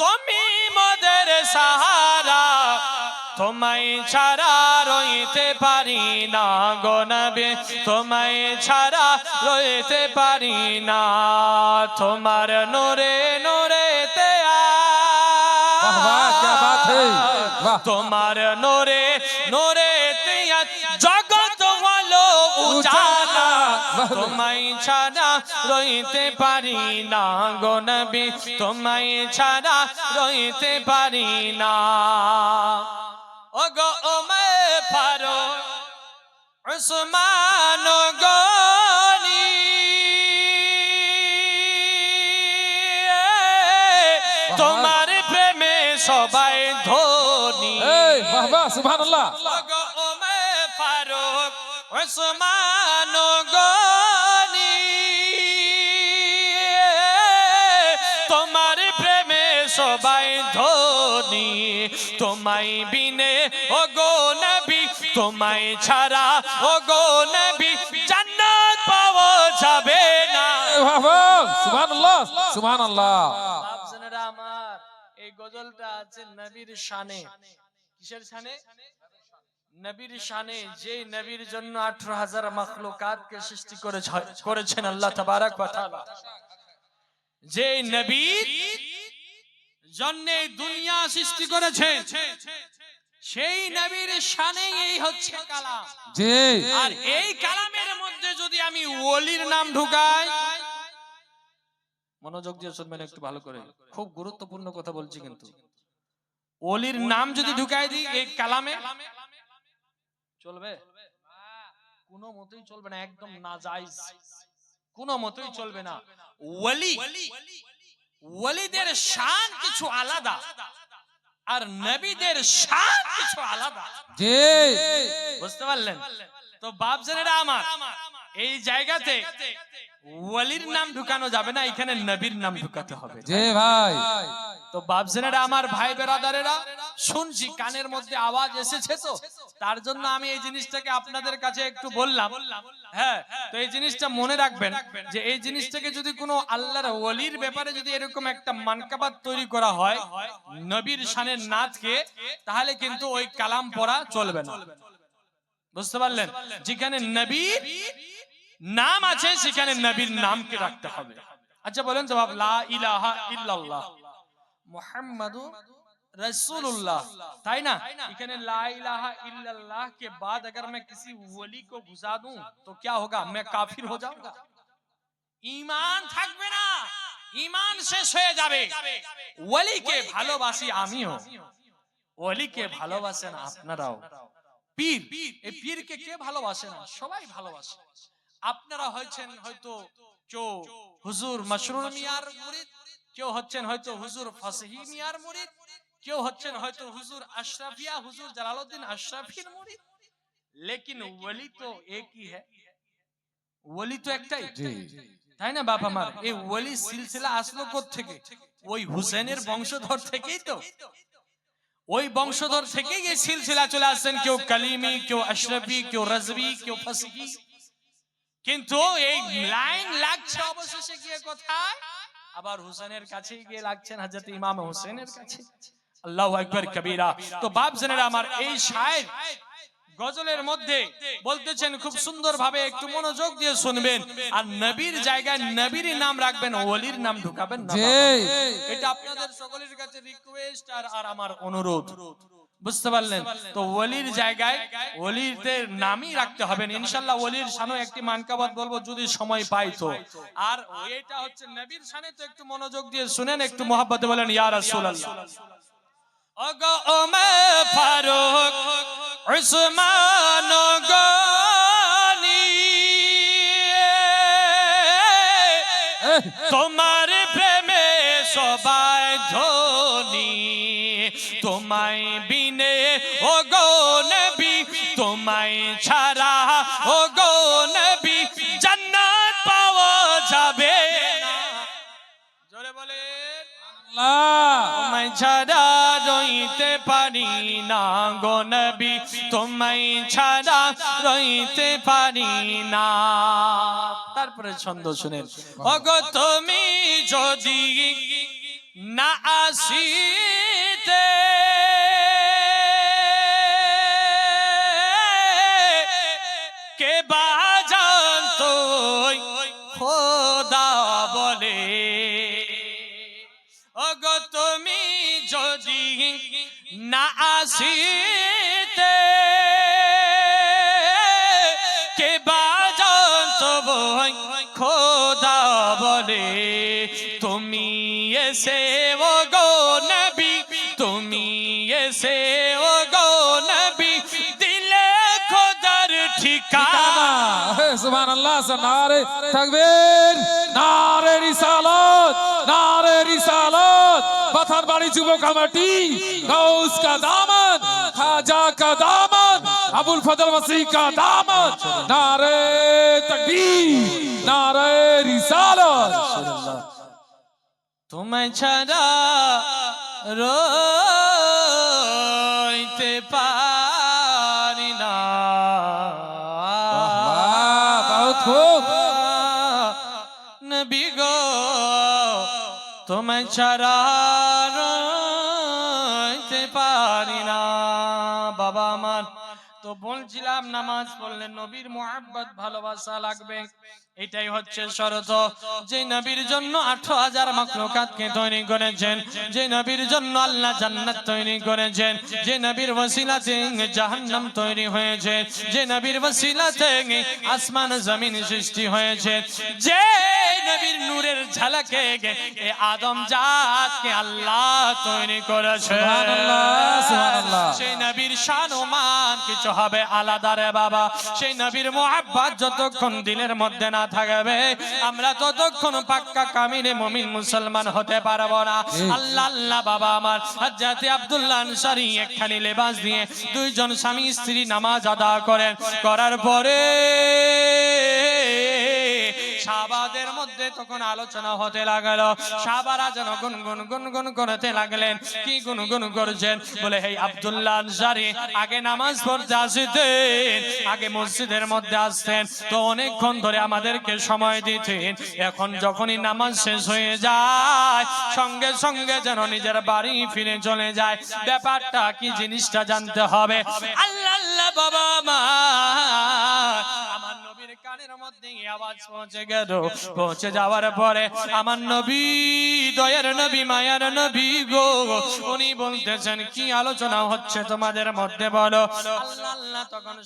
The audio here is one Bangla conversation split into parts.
তুমি মোদের সাহারা। তোমায় ছাড়া রইতে পারি না গো নবী তোমায় ছাড়া রইতে পারি না। তোমার নোরে নোরে তেয়া তোমার নোরে নোরে তোমায় ছাড়া রইতে পারি না গো নবী তোমায় ছাড়া রইতে পারি না। ও গো ওমে ফারো উসমান গো তোমার প্রেমে সবাই ধনী। বাবা সুবহানাল্লাহ। ওসমান গো সবাই ধনি তোমায় বিনে ও গো নবী তোমায় ছাড়া ও গো নবী জান্নাত পাওয়া যাবে না। সুবহানাল্লাহ সুবহানাল্লাহ। আপনারা আমার এই গজলটা আছে নবীর শানে। কিসের শানে? নবীর শানে যে নবীর জন্য আঠারো হাজার মখলুকাতকে সৃষ্টি করেছেন আল্লাহ তাবারাক যে নবী জন্য দুনিয়া সৃষ্টি করেছেন সেই নবীর শানে এই হচ্ছে কালাম। আর এই কালামের মধ্যে যদি আমি ওলির নাম ঢুকাই মনোযোগ দিয়ে শুনবেন একটু ভালো করে। খুব গুরুত্বপূর্ণ কথা বলছি কিন্তু। ওলির নাম যদি ঢুকাই দিই এই কালামে? চলবে? কোনো মতেই চলবে না একদম নাজাইজ। কোনো মতেই চলবে না। ওলি। ওলিদের শান কিছু আলাদা আর নবীদের শান কিছু আলাদা। জি। বুঝতে পারলেন? তো বাপ জেনেরা আমার এই জায়গাতে ওয়ালির নাম ঢুকানো যাবে না এখানে নবীর নাম ঢুকাতে হবে। জি ভাই। তো বাপ জেনেরা আমার ভাই বেরাদারেরা শুনছি কানের মধ্যে আওয়াজ এসেছে তো? তার জন্য আমি এই জিনিসটাকে আপনাদের কাছে একটু বললাম। হ্যাঁ তো এই জিনিসটা মনে রাখবেন যে এই জিনিসটাকে যদি কোনো আল্লাহর ওলির ব্যাপারে যদি এরকম একটা মানকাবাদ তৈরি করা হয় নবীর শানের নাথকে তাহলে কিন্তু ওই কালাম পড়া চলবে না। বুঝতে পারলেন? যেখানে নবীর নাম আছে সেখানে নবীর নামকে রাখতে হবে। আচ্ছা বলেন জবাব লা ইলাহা ইল্লাল্লাহ। মুহাম্মাদু रसूलुल्लाह তাই না এখানে লা ইলাহা ইল্লাল্লাহ के बाद अगर मैं किसी वली को घुसा दूं तो क्या होगा मैं काफिर हो जाऊंगा ঈমান থাকবে না ঈমান শেষ হয়ে যাবে ওলিকে ভালোবাসি আমিও ওলিকে ভালোবাসেন আপনারাও পীর এই পীরকে কে ভালোবাসে না সবাই ভালোবাসে আপনারা হয়েছেন হয়তো কেউ হুজুর মশরুর মিয়ার মুরিদ কেউ হচ্ছেন হয়তো হুজুর ফাসহি মিয়ার মুরিদ কেউ হচ্ছেন হয়তো হুজুর আশরাফিয়া হুজুর জালালউদ্দিন আশরাফির মুরিদ লেকিন ওলি তো একই है ওলি তো একটাই। তাই না বাপ আমার? এই ওলি সিলসিলা আসলো থেকে ওই হুসেনের বংশধর থেকেই তো। ওই বংশধর থেকেই এই সিলসিলা চলে আসছেন। কেউ কালিমি কেউ আশরাফি কেউ রাজবি কেউ ফাসিহি কিন্তু এই লাইন লাগছে অবশেষে গিয়ে কোথায়? আবার হুসেনের কাছে গিয়ে লাগছেন হযরত ইমাম হোসেনের কাছে। আল্লাহু আকবার কবীরা। তো বাপ জেনেরা আমার এই শায়ের গজলের মধ্যে বলতেছেন খুব সুন্দর ভাবে একটু মনোযোগ দিয়ে শুনবেন। আর নবীর জায়গায় নবীর নাম রাখবেন ওলির নাম ঢুকাবেন না এটা আপনাদের সকলের কাছে রিকোয়েস্ট আর আর আমার অনুরোধ। বুঝতে পারলেন? তো ওলির জায়গায় ওলিদের নামই রাখতে হবে ইনশাল্লাহ ওলির শানও একটি মানকাবাদ বলব যদি সময় পাই তো। আর এটা হচ্ছে নবীর শানে তো একটু মনোযোগ দিয়ে শুনেন একটু মোহাব্বতে বলেন ইয়া রাসূলুল্লাহ। ওগো ওমে ফারুক উসমান গনি। তোমার প্রেমে সবাই ধনী। তোমায় বিনে ও গো নবী তোমায় ছাড়া ও গো নবী জান্নাত পাওয়া যাবে জোরে বলেন আল্লাহ। তোমায় ছাড়া রইতে পারি না গো নবী, তোমায় ছাড়া রইতে পারি না। তারপরে ছন্দ শুনেন। ওগো তুমি যদি না আসিতে আসিতে কে বাজান তব খোদা বলে তুমি এসে ও গো নবী তুমি এসে আল্লাহ আছে, নারে থাকবেন। নারে রিসালত নারে রিসালত। পাথার বাড়ি যুব কমিটি গাউস কা দামন, খাজা কা দামন, আবুল ফজল মসি কা দামন। নারে তকবীর, নারে রিসালত। তুমি ছাড়া রইতে পা ছাড়া পারি না। বাবা আমার তো বলছিলাম নামাজ পড়লে নবীর মোহাব্বত ভালোবাসা লাগবে। এটাই হচ্ছে শরত। যে নবীর জন্য আঠারো হাজার মাকলুকাতকে তৈরি করেছেন যে নবীর জন্য আল্লাহ জান্নাত তৈরি করেছেন যে নবীর ওসিলাতে জাহান্নাম তৈরি হয়েছে যে নবীর ওসিলাতে আসমান জমিন সৃষ্টি হয়েছে যে নবীর নূরের ঝলকে এ আদম জাতকে আল্লাহ তৈরি করেছে। সেই নবীর শান মান কিছু হবে আলাদা রে বাবা। সেই নবীর মোহাব্বত যতক্ষণ দিলের মধ্যে না থাকবে। আমরা ততক্ষণ পাক্কা কামিনে মমিন মুসলমান হতে পারব না। আল্লাহ আল্লাহ বাবা আমার হাজাতে আব্দুল্লাহ আনসারি একখানি লেবাস দিয়ে দুইজন স্বামী স্ত্রী নামাজ আদা করেন। করার পরে সাহাবাদের মধ্যে তখন আলোচনা হতে লাগল। সাহাবারা যেন গুনগুন গুনগুন করতে লাগলেন, কি গুনগুন করছেন? বলে, হেই আব্দুল্লাহ আনসারী, আগে নামাজ পড়তে আসতেন, আগে মসজিদের মধ্যে আসতেন, তো অনেকক্ষণ ধরে আমাদেরকে সময় দিতেন। এখন যখনই নামাজ শেষ হয়ে যায়, সঙ্গে সঙ্গে যেন নিজের বাড়ি ফিরে চলে যায়। ব্যাপারটা কি জিনিসটা জানতে হবে? আল্লাহ, বাবা, মা পৌঁছে যাওয়ার পরে আমার নবী নবী, মায়ার নবী গো, উনি বলতেছেন, কি আলোচনা হচ্ছে তোমাদের মধ্যে বলো? তখন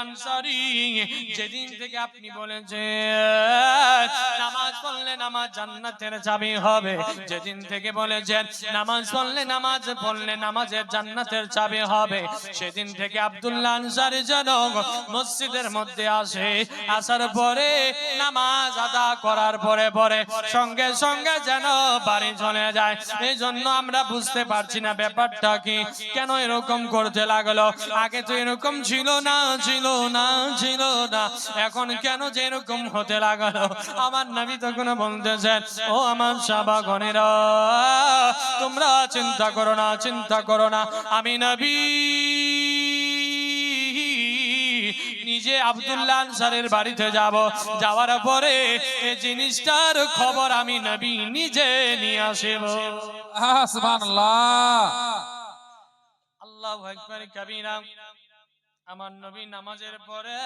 আনসারী, যেদিন থেকে আপনি বলেছেন, নামাজ পড়লে নামাজ পড়লে নামাজের জান্নাতের চাবি হবে। সেদিন থেকে আব্দুল্লাহ আনসারী যেন মসজিদের মধ্যে আসে। আসার পরে নামাজ আদা করার পরে পরে সঙ্গে সঙ্গে যেন বাড়ি চলে যায়। এই জন্য আমরা বুঝতে পারছি না ব্যাপারটা কি, কেন এরকম করতে লাগল। আগে তো এরকম ছিল না ছিল না ছিল না। এখন কেন যে এরকম হতে লাগল? আমার নবী তখন বলতেছেন ও আমার সাবাগণেরা তোমরা চিন্তা করো না, চিন্তা করো না। আমি নবী নিজে আব্দুল্লাহ আনসারের বাড়িতে যাব। যাওয়ার পরে এই জিনিসটার খবর আমি নবী নিজে নিয়ে আসব। সুবহানাল্লাহ। আল্লাহু আকবার কাবীরা। আমার নবী নামাজের পরে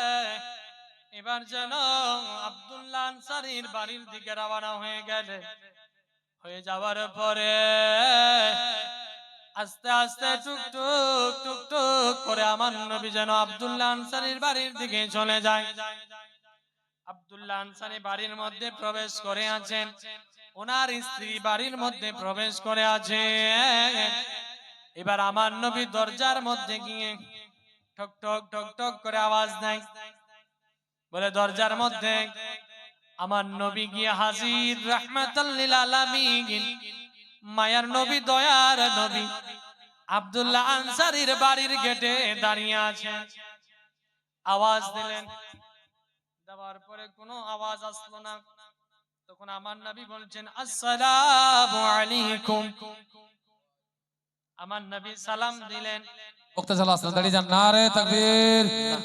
এবার যেন আব্দুল্লাহ আনসারীর বাড়ির দিকে রওনা হয়ে গেলে। হয়ে যাওয়ার পরে আস্তে আস্তে টুকটুক টুকটুক করে আমার নবী যেন আব্দুল্লাহ আনসারীর বাড়ির দিকে চলে যায়। আব্দুল্লাহ আনসারী বাড়ির মধ্যে প্রবেশ করে আছেন। ওনার স্ত্রী বাড়ির মধ্যে প্রবেশ করে আছে। এবার আমার নবী দরজার মধ্যে গিয়ে ঠক ঠক ঠক ঠক করে আওয়াজ দেয়। বলে, দরজার মধ্যে আমার নবী গিয়ে হাজির রাহমাতাল্লিল আলামিন। মায়ার নবী দয়ার নবী। আব্দুল্লাহ আনসারীর বাড়ির গেটে দাঁড়িয়ে আছেন। আওয়াজ দিলেন। দেওয়ার পরে কোনো আওয়াজ আসলো না। তখন আমার নবী বলছেন আসসালামু আলাইকুম। আমার নবী সালাম দিলেন। উক্ত সাল্লাহ আসলাম দাঁড়িয়ে যান। নারে তাকবীর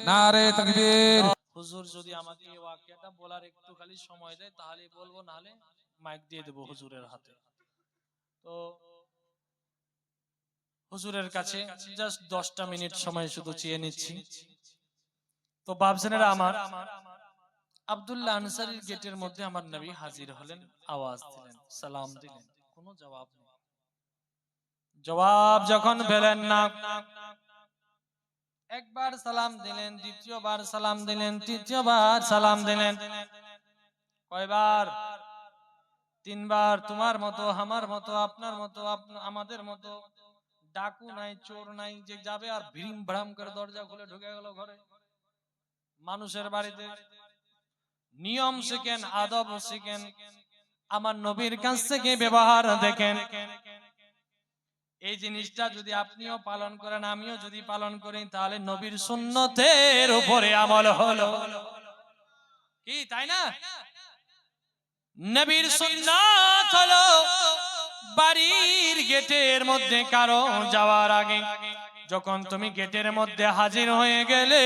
নারে তাকবীর। হুজুর যদি আমাকে এই ওয়াকিয়াটা বলার একটু খালি সময় দেয় তাহলে বলব নাহলে মাইক দিয়ে দেবো হুজুরের হাতে। তো হুজুরের কাছে জাস্ট দশটা মিনিট সময় শুধু চেয়ে নিচ্ছি। তো আমার, আব্দুল্লাহ আনসারির গেটের মধ্যে আমার নবী হাজির হলেন, আওয়াজ দিলেন, সালাম দিলেন, কোনো জবাব জবাব যখন পেলেন না, একবার সালাম দিলেন, দ্বিতীয়বার সালাম দিলেন, তৃতীয়বার সালাম দিলেন, কয়বার? তিনবার তোমার মতো, আমার মতো, আপনার মতো আমাদের মতো। ডাকু নাই, চোর নাই, যে যাবে আর ভিড়িম ভ্রাম করে দরজা খুলে ঢুকে গেল ঘরে। মানুষের বাড়িতে নিয়ম শিখেন, আদব শিখেন। আমার নবীর কাছ থেকে ব্যবহার দেখেন। এই জিনিসটা যদি আপনিও পালন করেন, আমিও যদি পালন করি, তাহলে নবীর সুন্নতের উপরে আমল হলো। কি, তাই না? নবীর সুন্নাত হলো বাড়ির গেটের মধ্যে কারও যাওয়ার আগে, যখন তুমি গেটের মধ্যে হাজির হয়ে গেলে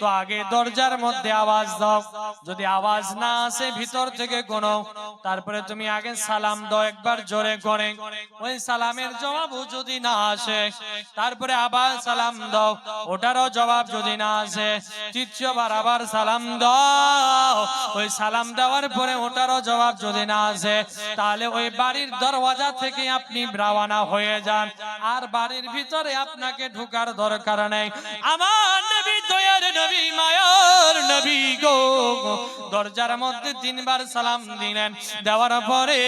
তো আগে দরজার মধ্যে আওয়াজ দাও। যদি আওয়াজ না আসে ভিতর থেকে কোনো, তারপরে তুমি আগে সালাম দাও, একবার জোরে করে। ওই সালামের জবাব যদি না আসে, তারপরে আবার সালাম দাও, ওটারও জবাব যদি না আসে, তৃতীয়বার আবার সালাম দাও। ওই সালাম দেওয়ার পরে ওটারও জবাব যদি না আসে, তাহলে ওই বাড়ির দরওয়াজা থেকে আপনি রাওয়ানা হয়ে যান। আর বাড়ির ভিতরে আপনাকে ঢোকার দরকার নেই। আমার নবী দয়ার নবী, মায়ার নবী গো। দরজার মধ্যে তিনবার সালাম দিলেন। দেওয়ার পরে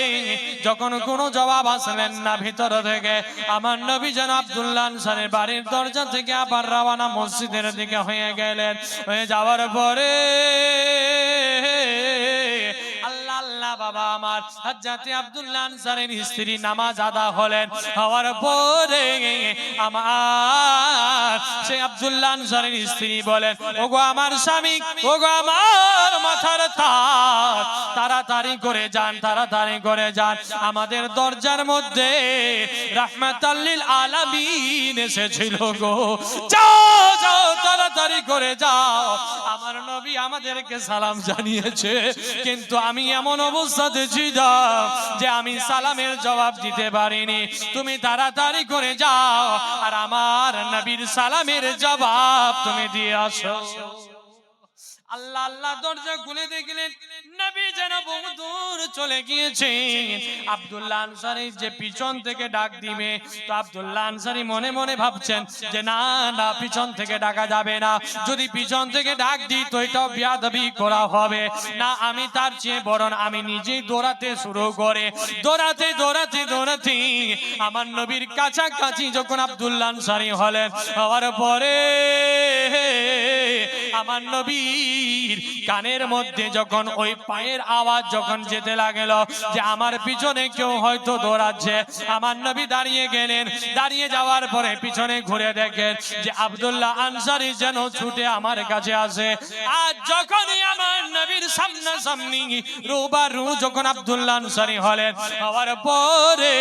যখন কোনো জবাব আসলেন না ভিতর থেকে, আমার নবী যেন আব্দুল্লাহ আনসারের বাড়ির দরজা থেকে আবার রাওয়ানা মসজিদের দিকে হয়ে গেলেন। হয়ে যাওয়ার পরে আল্লাহ আল্লাহ, বাবা আমার হযরতে আব্দুল্লাহ আনসারের স্ত্রী নামাজ আদা হলেন। হওয়ার পরে আমার সে আব্দুল্লাহ আনসারের স্ত্রী বলেন, ওগো আমার স্বামী, ওগো আমার মাথার তার তাড়াতাড়ি করে যান, তাড়াতাড়ি করে যান। আমাদের দরজার মধ্যে রাহমাতাল্লিল আলামিন এসেছিল গো। যাও যাও, তাড়াতাড়ি করে যাও। আমার নবী আমাদেরকে সালাম জানিয়েছে, কিন্তু আমি এমন অবস্থাতে ছিলাম যে আমি সালামের জবাব দিতে পারিনি। তুমি তাড়াতাড়ি করে যাও, আর আমার নবীর সালামের জবাব তুমি দিয়ে আসো। আল্লাহ আল্লাহ দরজা খুলে দেখলেন নবী যেন বহু দূর চলে গিয়েছেন আব্দুল্লাহ আনসারি যে পিছন থেকে ডাক দিবে, তো আনসারি মনে মনে ভাবছেন যে না না, পিছন থেকে ডাকা যাবে না। যদি পিছন থেকে ডাক দিই, তো এটাও বিয়াদবি করা হবে। না, আমি তার চেয়ে বরং আমি নিজেই দৌড়াতে শুরু করে। দৌড়াতে দৌড়াতে দৌড়াতে আমার নবীর কাছাকাছি যখন আব্দুল্লাহ আনসারি হলেন, হওয়ার পরে আমার নবীর কানের মধ্যে যখন ওই পায়ের আওয়াজ যখন যেতে লাগল যে আমার পিছনে কেউ হয়তো দৌড়াচ্ছে, আমার নবী দাঁড়িয়ে গেলেন। দাঁড়িয়ে যাওয়ার পরে পিছনে ঘুরে দেখেন যে আব্দুল্লাহ আনসারি যেন ছুটে আমার কাছে আসে। আর যখনই আমার নবীর সামনে সামনি রুবা রু যখন আব্দুল্লাহ আনসারি হলেন, হওয়ার পরে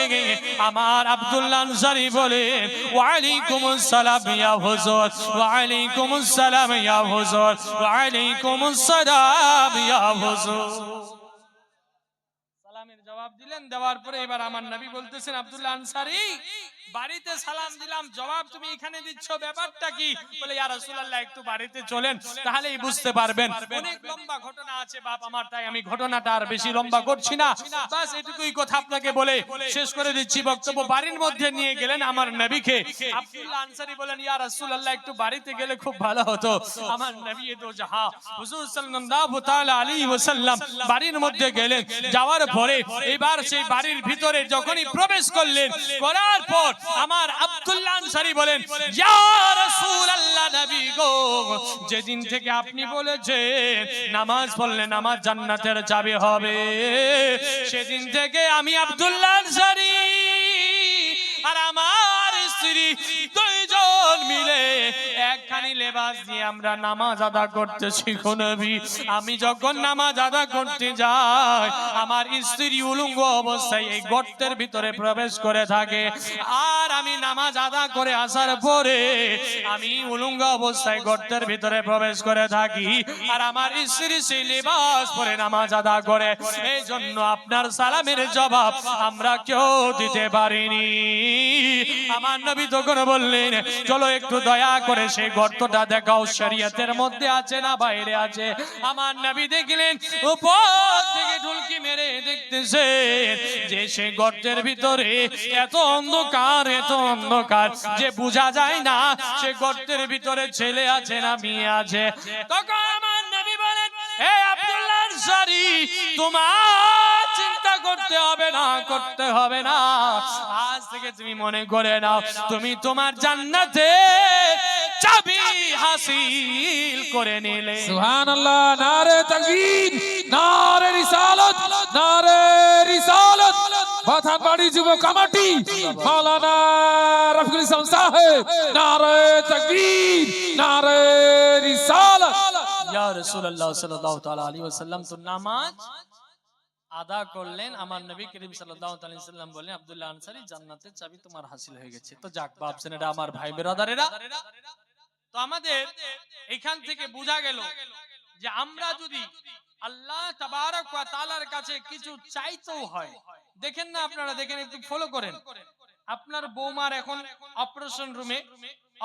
আমার আব্দুল্লাহ আনসারি বলেন, ওয়ালাইকুম আসসালাম ইয়া হুজুর, ওয়ালাইকুম আসসালাম ইয়া হুজুর, ওয়ালাইকুম আসসালাম ইয়া হুজুর। সালামের জবাব দিলেন দেওয়ার পরে এবার আমার নবী বলতেছেন আব্দুল্লাহ আনসারি বাড়িতে সালাম দিলাম, জবাব তুমি এখানে দিচ্ছ, ব্যাপারটা কি? বলে, ইয়া রাসূলুল্লাহ, একটু বাড়িতে চলেন, তাহলেই বুঝতে পারবেন। অনেক লম্বা ঘটনা আছে, বাপ আমার, তাই আমি ঘটনাটা আর বেশি লম্বা করছি না। বাস এটুকুই কথা আপনাকে বলে শেষ করে দিচ্ছি বক্তব্য। বাড়ির মধ্যে নিয়ে গেলেন আমার নবীকে। আব্দুল্লাহ আনসারি বলেন, ইয়া রাসূলুল্লাহ, একটু বাড়িতে গেলে খুব ভালো হতো। আমার নবী দো জাহা হুজুর সাল্লাল্লাহু তাআলা আলাইহি ওয়াসাল্লাম বাড়ির মধ্যে গেলেন। যাওয়ার পরে এবার সেই বাড়ির ভিতরে যখনই প্রবেশ করলেন, করার পর আমার আব্দুল্লাহ আনসারি বলেন ইয়া রাসূলুল্লাহ নবী গো যেদিন থেকে আপনি বলেছেন নামাজ পড়লে নামাজ জান্নাতের চাবি হবে। সেদিন থেকে আমি আব্দুল্লাহ আনসারি। আর আমার স্ত্রী দুইজন জন মিলে একখানি লেবাস দিয়ে আমরা নামাজ আদা করতেছি নবী। আমি যখন নামাজ আদা করতে যাই, আমার স্ত্রী উলঙ্গ অবস্থায় এই গর্তের ভিতরে প্রবেশ করে থাকে। আর আমি নামাজ আদা করে আসার পরে আমি উলঙ্গ অবস্থায় গর্তের ভিতরে প্রবেশ করে থাকি। আর আমার স্ত্রী সেই লেবাস পরে নামাজ আদা করে। এই জন্য আপনার সালামের জবাব আমরা কেউ দিতে পারিনি। আমার নবী তখন বললেন, চলো একটু দয়া করে সেই গর্তটা দেখাও, শরীয়তের মধ্যে আছে না বাইরে আছে? আমার নবী দেখলেন, উপর থেকে ঢুলকি মেরে দেখতেছে যে সেই গর্তের ভিতরে এত অন্ধকার এত অন্ধকার যে বোঝা যায় না সে গর্তের ভিতরে ছেলে আছে না মেয়ে আছে। তখন আমার নবী বলেন হে আব্দুল্লাহ আনসারী তোমার করতে হবে না করতে হবে না। আজ থেকে তুমি মনে করে নাও তুমি তোমার জান্নাতে চাবি হাসিল করে নিলে। সুহানাল্লাহ নারে তকবীর নারে রিসালত নারে রিসালত। পাঠান বাড়ি যুব কমিটি মাওলানা রফিকুল ইসলাম সাহেব নারে তকবীর নারে রিসালত। ইয়া রাসূলুল্লাহ সাল্লাল্লাহু তাআলা আলাইহি ওয়াসাল্লাম তো নামাজ আদা করলেন আমার নবী করিম ওয়াসাল্লাম বলেন, আব্দুল্লাহ আনসারী, জান্নাতের চাবি তোমার হাসিল হয়ে গেছে। তো যাক ভাবছেন এটা আমার ভাই বেরাদারেরা। তো আমাদের এখান থেকে বোঝা গেল যে আমরা যদি আল্লাহ তাআলার কাছে কিছু চাইতেও হয়, দেখেন না আপনারা, দেখেন একটু ফলো করেন। আপনার বৌমার এখন অপারেশন রুমে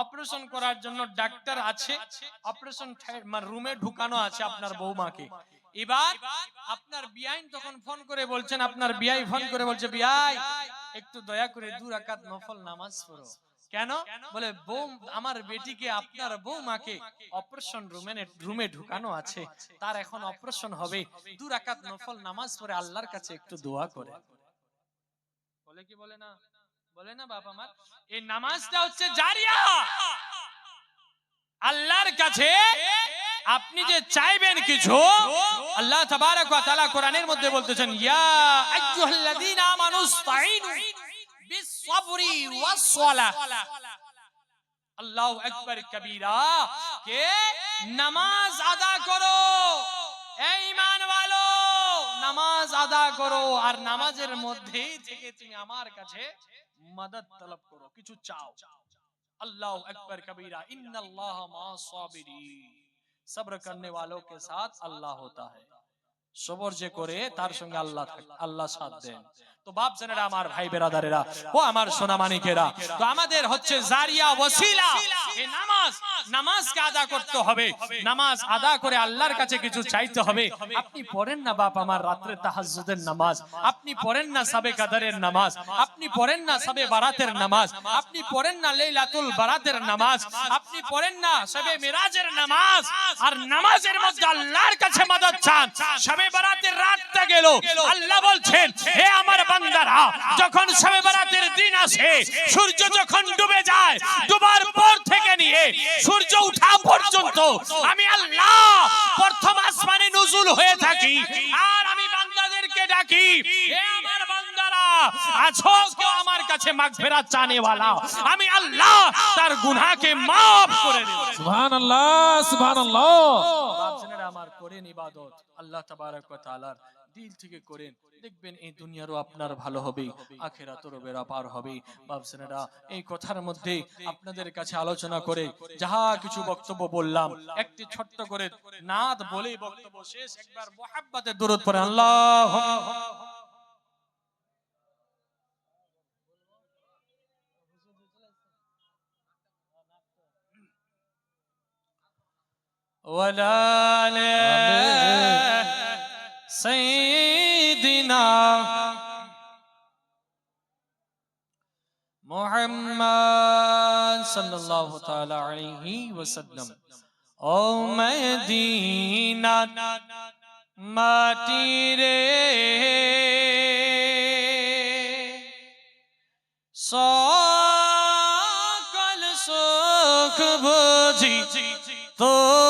অপারেশন করার জন্য ডাক্তার আছে অপারেশন রুমে ঢুকানো আছে আপনার বৌমাকে। এবার আপনার বিআইন তখন ফোন করে বলছেন, আপনার বিআই ফোন করে বলছে, বিআই, একটু দয়া করে দু রাকাত নফল নামাজ পড়ো। কেন? বলে, বউ, আমার বেটিকে আপনার বৌমাকে অপারেশন রুমে রুমে ঢুকানো আছে। তার এখন অপারেশন হবে। দু রাকাত নফল নামাজ পড়ে আল্লাহর কাছে একটু দোয়া করে। বলে কি বলে না? বলে না বাবা আমার? এই নামাজটা হচ্ছে জারিয়া। আল্লাহর কাছে আপনি যে চাইবেন কিছু, আল্লাহ তাবারক ওয়া তাআলা কোরআনের মধ্যে বলতেছেন, ইয়া আইয়ুহাল্লাযীনা আমানু ইসতাঈনু বিসসাবরি ওয়াস সালাহ আল্লাহু আকবার কবীরা, কে? নামাজ আদা করো, এ ঈমান ওয়ালো নামাজ আদা করো, আর নামাজের মধ্যে থেকে তুমি আমার কাছে মদদ তলব করো, কিছু চাও। আল্লাহু আকবার কবীরা, ইন্নাল্লাহা মা সাবিরিন صبر کرنے والوں کے ساتھ اللہ ہوتا ہے۔ সবর যে করে তার সঙ্গে আল্লাহ আল্লাহ সাথ দেন। তো বাপ জানেরা আমার ভাই বেরাদারেরা ও আমার সোনা মানিকেরা তো আমাদের হচ্ছে জারিয়া ওসিলা এই নামাজ নামাজকে আদা করতে হবে। নামাজ আদা করে আল্লাহর কাছে কিছু চাইতে হবে। আপনি পড়েন না বাপ আমার তাহাজ্জুদের নামাজ। আপনি পড়েন না সাবে কাদারের নামাজ। আপনি পড়েন না সাবে বারাতের নামাজ। আপনি পড়েন না লাইলাতুল বারাতের নামাজ। আপনি পড়েন না সবে মিরাজের নামাজ। আর নামাজের মধ্যে আল্লাহর কাছে মদদ চান। সবে বারাতের রাতটা গেল। আল্লাহ বলছেন, হে আমার বান্দারা, যখন সবে বারাতের দিন আসে, সূর্য যখন ডুবে যায়, ডুবার পর থেকে নিয়ে সূর্য উঠা পর্যন্ত আমি আল্লাহ প্রথম আসমানে নজুল হয়ে থাকি। আর আমি বান্দাদেরকে ডাকি, হে আমার বান্দারা আছো কেউ আমার কাছে মাগফিরাত চানেওয়ালা। আমি আল্লাহ তার গুনাহকে maaf করে দেব। সুবহান আল্লাহ সুবহান আল্লাহ বাপজনেরা আমার করেন ইবাদত। আল্লাহ তাবারক দিল থেকে করেন। দেখবেন এই দুনিয়ারও আপনার ভালো হবে, আখেরাতেরও বেড়া পার হবে। বাবসেনেরা এই কথার মধ্যে আপনাদের কাছে আলোচনা করে যাহা কিছু বক্তব্য বললাম, একটি ছোট্ট করে নাদ বলেই বক্তব্য শেষ। একবার মোহাব্বতে দূরত পরে আল্লাহ ولال سیدنا محمد صلی اللہ تعالی علیہ وسلم. او مدینہ ماٹی رے سو کل سکھ بوجھی تو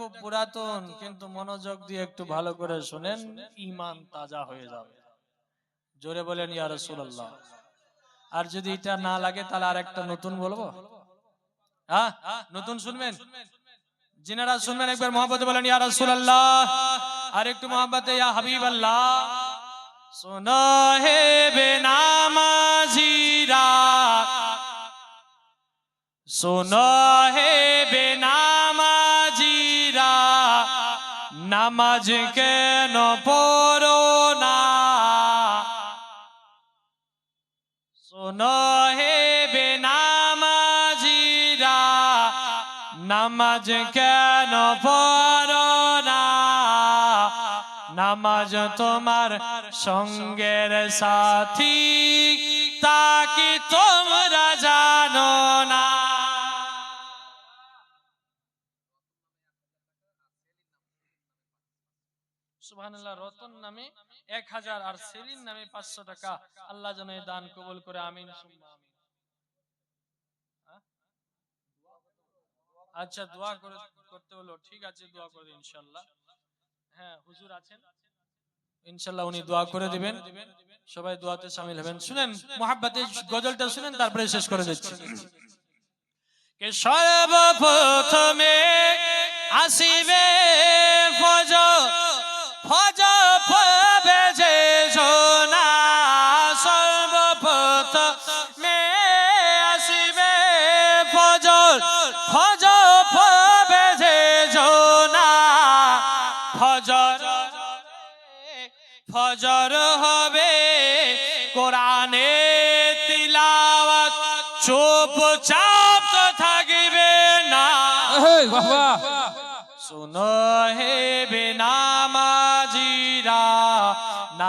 খুব পুরাতন, কিন্তু মনোযোগ দিয়ে একটু ভালো করে শুনেন ইমান তাজা হয়ে যাবে। জোরে বলেন, ইয়া রাসূলুল্লাহ। আর যদি এটা না লাগে, তাহলে আর একটা নতুন বলব? হ্যাঁ? নতুন শুনবেন? যিনারা শুনবেন, একবার মোহাম্মতে বলেন, ইয়া রাসূলুল্লাহ। আর একটু মোহাম্মতে ইয়া হাবিবাল্লাহ। শোনো হে বেনামাজিরা। শোনো হে নামাজ কেন পড়ো না? শোনো হে বেনামাজিরা, নামাজ কেন পড়ো না? নামাজ তোমার সঙ্গের সাথী, তা কি তোমরা জানো না? সুবহানাল্লাহ, রতন নামে এক হাজার আর সেলিন নামে পাঁচশো টাকা। আল্লাহ যেন এই দান কবুল করে, আমিন আমিন? আচ্ছা দোয়া করে, করতে হলো। ঠিক আছে, দোয়া করে দিন ইনশাল্লাহ হ্যাঁ হুজুর আছেন? ইনশাল্লাহ উনি দোয়া করে দিবেন। সবাই দোয়াতে শামিল হবেন। শুনেন মোহাব্বতে গজলটা শুনেন, তারপরে শেষ করে দিচ্ছি। কে সর্বপ্রথমে আসিবে ফজ ফজ পাবে যে জোনা সর্বপ্রথমে আসিবে ফজ ফজ পাবে যে জোনা ফজর। ফজর হবে কোরআনে তিলাওয়াত। চুপচাপ তো থাকবে না। বাহ শুনো হে বেনামাজিরা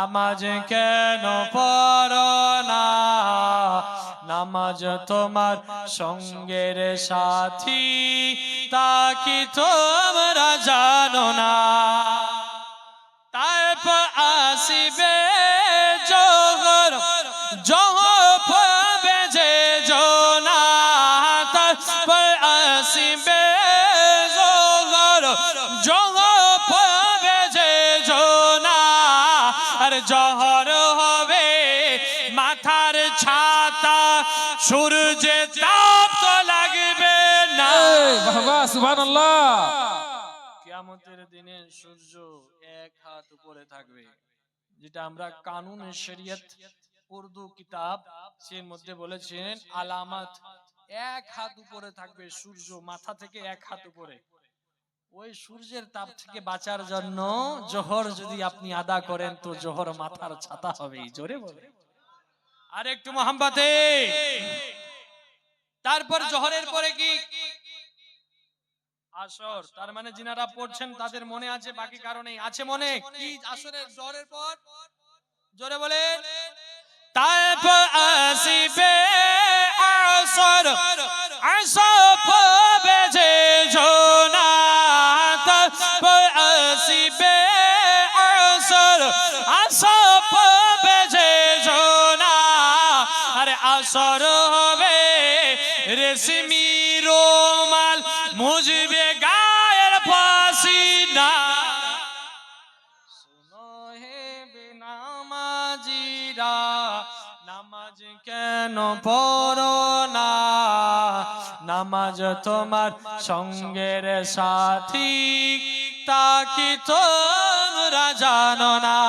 নামাজ কেন পড় না? নামাজ তোমার সঙ্গের সাথী, তা কি তোমরা জানো না? তারপর আসিবে জগর কিয়ামতের দিনে সূর্য এক হাত উপরে থাকবে, যেটা আমরা কানুন শরীয়ত উর্দু কিতাব মধ্যে বলেছেন, আলামত এক হাত উপরে থাকবে, সূর্য মাথা থেকে এক হাত উপরে। ওই সূর্যের তাপ থেকে বাঁচার জন্য জোহর যদি আপনি আদা করেন, তো জোহর মাথার ছাতা হবে জোরে বলে। আর একটু মোহাম্মতে। তারপর জোহরের পরে কি? আসর। তার মানে যিনারা পড়ছেন, তাদের মনে আছে, বাকি কারণে আছে মনে? কি আসরের জোরের পর? জোরে বলেন। তারপর আসিবে আসর। আসিবে আসর। জোনা আরে আসর হবে রেশমি রোমাল মুজবে গায়ের পাসিনা শোনো হে বেনামাজিরা নামাজ কেন পড়ো না? নামাজ তোমার সঙ্গের সাথী তা কি তোমরা জানো না?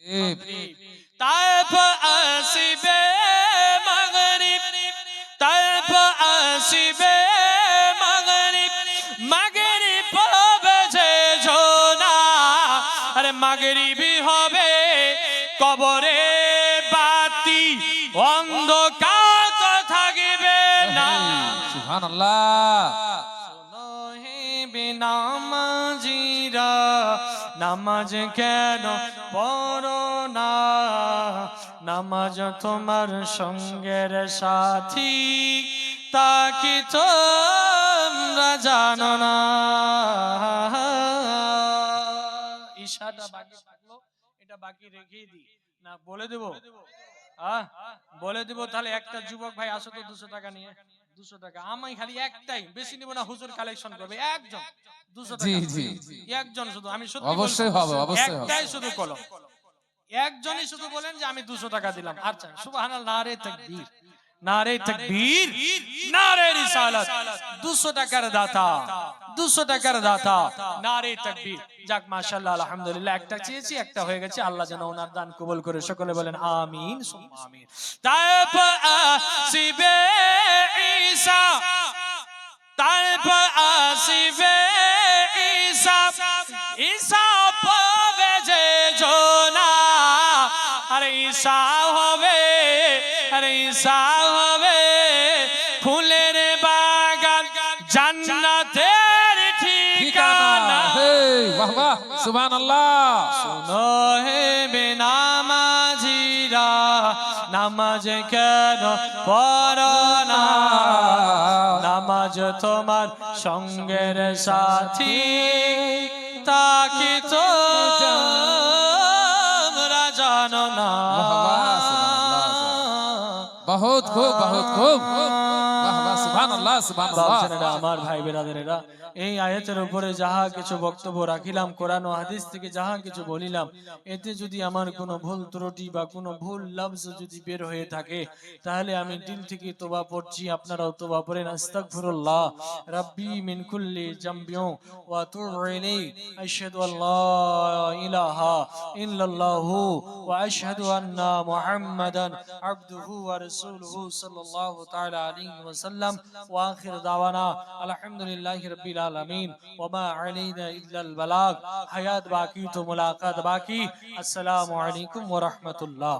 এই, তারপর আসিবে। আসিবে মাগরিব মাগরিব হবে যে জোনা। আরে হবে কবরে বাতি অন্ধকার তো থাকবে না। সুবহানাল্লাহ। নামাজ কেন পড়ো না? নামাজ তোমার সঙ্গের সাথী। তা কি তোমরা জানো না? বাকি থাকল এটা বাকি রেখেই দিই। না বলে দেবো? আহ, বলে দিব তাহলে একটা যুবক ভাই আসো তো দুশো টাকা নিয়ে। দুশো টাকা। আমি খালি একটাই বেশি নিব না হুজুর কালেকশন করবে। একজন। দুশো টাকা। একজন শুধু আমি শুধু অবশ্যই হবে, অবশ্যই একটাই শুধু কলম। একজনই শুধু বলেন যে আমি দুশো টাকা দিলাম। আচ্ছা সুবহানাল্লাহ নারে তাকবীর। নারে তাকবীর, নারে রিসালাত, দুশো টাকার দাতা, দুশো টাকার দাতা, নারে তাকবীর। যাক, মাশাআল্লাহ, আলহামদুলিল্লাহ, একটা চেয়েছি, একটা হয়ে গেছে। আল্লাহ যেন ওনার দান কবুল করে। সকলে বলেন, আমিন, সুম্মা আসিবে ঈসা, তারপর আসিবে ঈসা ঈসা পাবে যে জোনা, আরে ঈসা হবে, আরে ঈসা বাহ সুবহানাল্লাহ। শোনো হে বেনামাজিরা নামাজ কেন না? নামাজ তোমার সঙ্গের সাথী তাকে তো জানো না? বহুত খুব বহুত খুব। সুবহানাল্লাহ সুবহানাল্লাহ। আমার ভাই বেরাদারেরা এই আয়াতের উপরে যাহা কিছু বক্তব্য রাখিলাম, কোরআন হাদিস থেকে যাহা কিছু বলিলাম, এতে যদি আমার কোনো ভুল ত্রুটি বা কোনো ভুল লফজ যদি বের হয়ে থাকে, তাহলে আমি দিল থেকে তোবা পড়ছি, আপনারাও তোবা পড়েন। আস্তাগফিরুল্লাহ। রাব্বি মিন কুল্লি জামবিউ ওয়া ইলাইহি। আশহাদু আল্লা ইলাহা ইল্লাল্লাহু ওয়া আশহাদু আন্না মুহাম্মাদান আবদুহু ওয়া রাসূলুহু সাল্লাল্লাহু তাআলা আলাইহি ওয়া সাল্লাম ওয়া আখির দাওয়ানা। আলহামদুলিল্লাহি রাব্বিল আলামিন ওয়া মা আলাইনা ইল্লাল বালাগ হায়াত বাকি তো মুলাকাত বাকি আসসালামু আলাইকুম ওয়া রাহমাতুল্লাহ